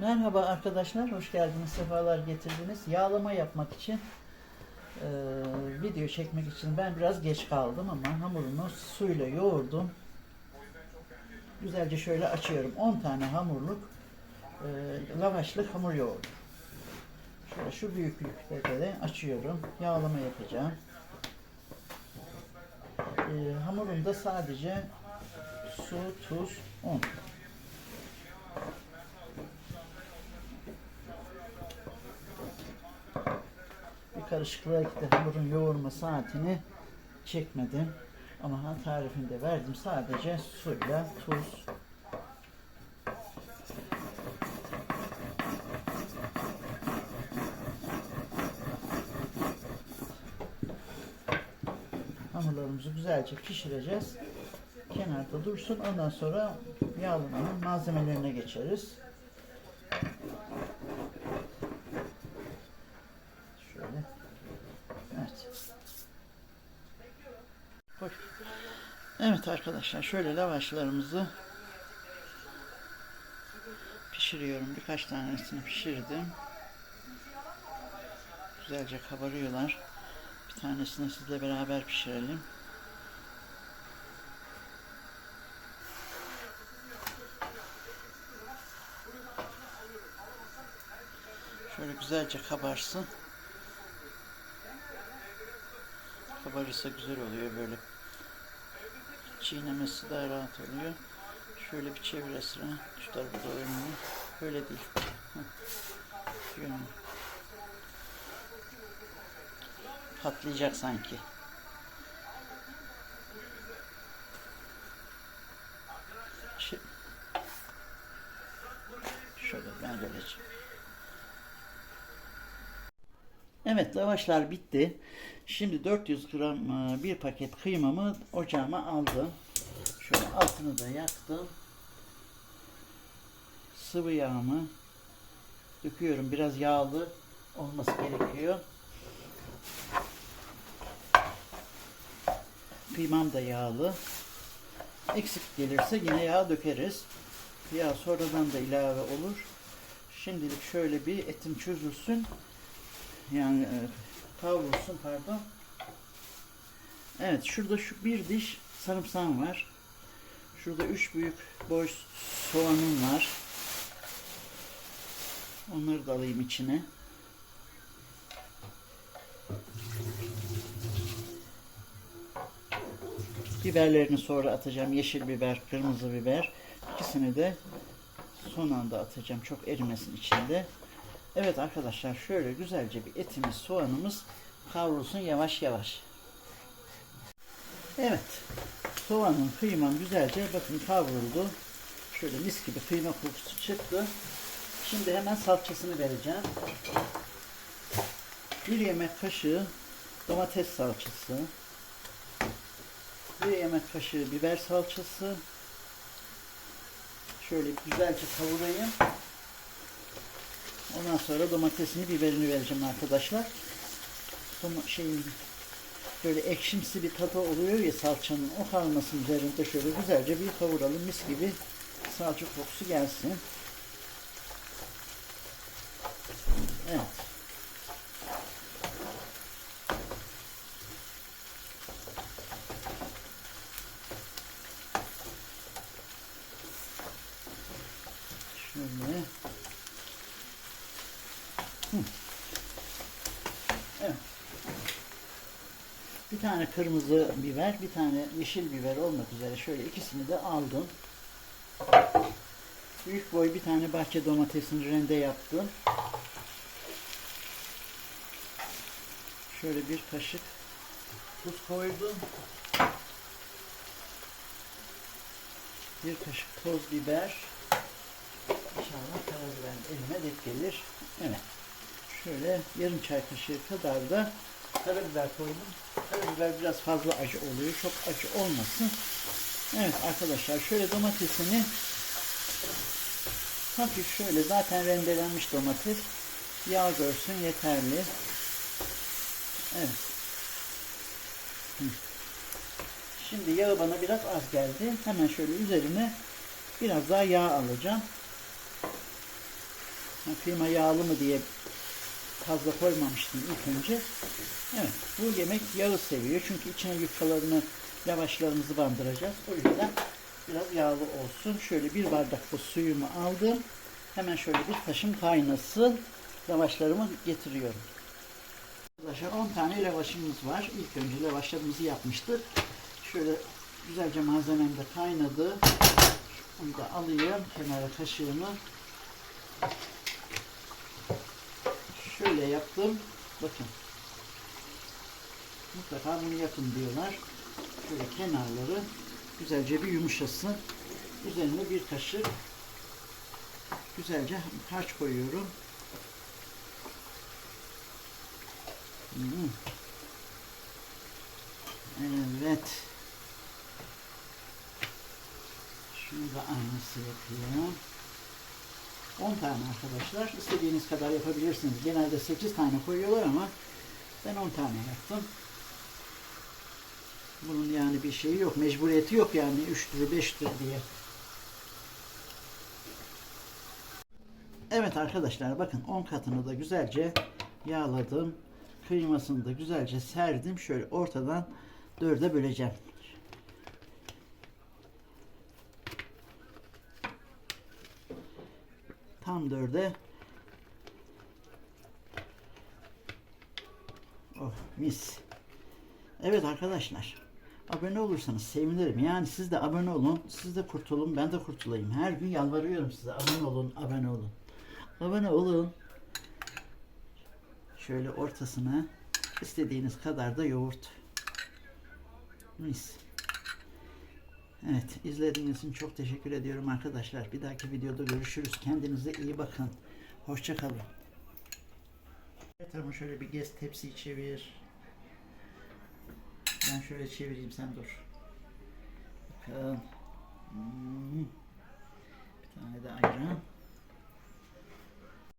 Merhaba arkadaşlar, hoş geldiniz, sefalar getirdiniz. Yağlama yapmak için, e, video çekmek için ben biraz geç kaldım ama hamurunu suyla yoğurdum. Güzelce şöyle açıyorum. 10 tane hamurluk e, lavaşlık hamur yoğurdum. Şöyle şu büyüklükte de açıyorum. Yağlama yapacağım. E, hamurumda sadece su, tuz, un. Karışıklığa gitti. Hamurun yoğurma saatini çekmedim. Ama tarifini de verdim. Sadece suyla tuz. Hamurlarımızı güzelce pişireceğiz. Kenarda dursun. Ondan sonra yağlamanın malzemelerine geçeriz. Şöyle. Evet. Koy. Evet arkadaşlar şöyle lavaşlarımızı pişiriyorum. Birkaç tanesini pişirdim. Güzelce kabarıyorlar. Bir tanesini sizle beraber pişirelim. Şöyle güzelce kabarsın. Kabarırsa güzel oluyor böyle. Çiğnemesi daha rahat oluyor. Şöyle bir çevir Esra. Şu tarafa doğru önünü. Böyle değil. Patlayacak sanki. Şi- Şöyle ben geleceğim. Evet lavaşlar bitti. Şimdi 400 gram e, bir paket kıymamı ocağıma aldım. Şöyle altını da yaktım. Sıvı yağımı döküyorum. Biraz yağlı olması gerekiyor. Kıymam da yağlı. Eksik gelirse yine yağ dökeriz. Yağ sonradan da ilave olur. Şimdilik şöyle bir etim çözülsün. Yani e, kavrulsun pardon. Evet şurada şu bir diş sarımsağım var. Şurada üç büyük boy soğanım var. Onları da alayım içine. Biberlerini sonra atacağım. Yeşil biber, kırmızı biber. İkisini de son anda atacağım. Çok erimesin içinde. Evet arkadaşlar şöyle güzelce bir etimiz, soğanımız kavrulsun yavaş yavaş. Evet. Soğanın, kıymam güzelce bakın kavruldu. Şöyle mis gibi kıyma kokusu çıktı. Şimdi hemen salçasını vereceğim. Bir yemek kaşığı domates salçası. Bir yemek kaşığı biber salçası. Şöyle güzelce kavurayım. Ondan sonra domatesini, biberini vereceğim arkadaşlar. Doma şeyin böyle ekşimsi bir tadı oluyor ya salçanın. O kalmasın üzerinde şöyle güzelce bir kavuralım. Mis gibi salça kokusu gelsin. Evet. Şöyle. Evet. Bir tane kırmızı biber, bir tane yeşil biber olmak üzere şöyle ikisini de aldım. Büyük boy bir tane bahçe domatesini rende yaptım. Şöyle bir kaşık tuz koydum. Bir kaşık toz biber. İnşallah karabiber elime denk gelir. Evet. Şöyle yarım çay kaşığı kadar da karabiber koydum. Karabiber biraz fazla acı oluyor. Çok acı olmasın. Evet arkadaşlar şöyle domatesini hafif şöyle zaten rendelenmiş domates yağ görsün yeterli. Evet. Şimdi yağı bana biraz az geldi. Hemen şöyle üzerine biraz daha yağ alacağım. Kıyma yağlı mı diye fazla koymamıştım ilk önce. Evet, bu yemek yağı seviyor. Çünkü içine yufkalarını, lavaşlarımızı bandıracağız. O yüzden biraz yağlı olsun. Şöyle bir bardak da suyumu aldım. Hemen şöyle bir taşım kaynasın. Lavaşlarımı getiriyorum. Arkadaşlar 10 tane lavaşımız var. İlk önce lavaşlarımızı yapmıştık. Şöyle güzelce malzemem de kaynadı. Onu da alayım kenara kaşığımı. Şöyle yaptım. Bakın. Mutlaka bunu yapın diyorlar. Şöyle kenarları güzelce bir yumuşasın. Üzerine bir kaşık güzelce harç koyuyorum. Evet. Şunu da aynısı yapıyorum. 10 tane arkadaşlar. İstediğiniz kadar yapabilirsiniz. Genelde 8 tane koyuyorlar ama ben 10 tane yaptım. Bunun yani bir şeyi yok. Mecburiyeti yok yani 3'tür 5'tür diye. Evet arkadaşlar bakın 10 katını da güzelce yağladım. Kıymasını da güzelce serdim. Şöyle ortadan dörde böleceğim. Tam dörde. Oh mis. Evet arkadaşlar. Abone olursanız sevinirim. Yani siz de abone olun. Siz de kurtulun. Ben de kurtulayım. Her gün yalvarıyorum size. Abone olun. Abone olun. Abone olun. Şöyle ortasına istediğiniz kadar da yoğurt. Mis. Evet izlediğiniz için çok teşekkür ediyorum arkadaşlar. Bir dahaki videoda görüşürüz. Kendinize iyi bakın. Hoşçakalın. Evet ama şöyle bir gez tepsiyi çevir. Ben şöyle çevireyim sen dur. Bakın. Hmm. Bir tane de ayran.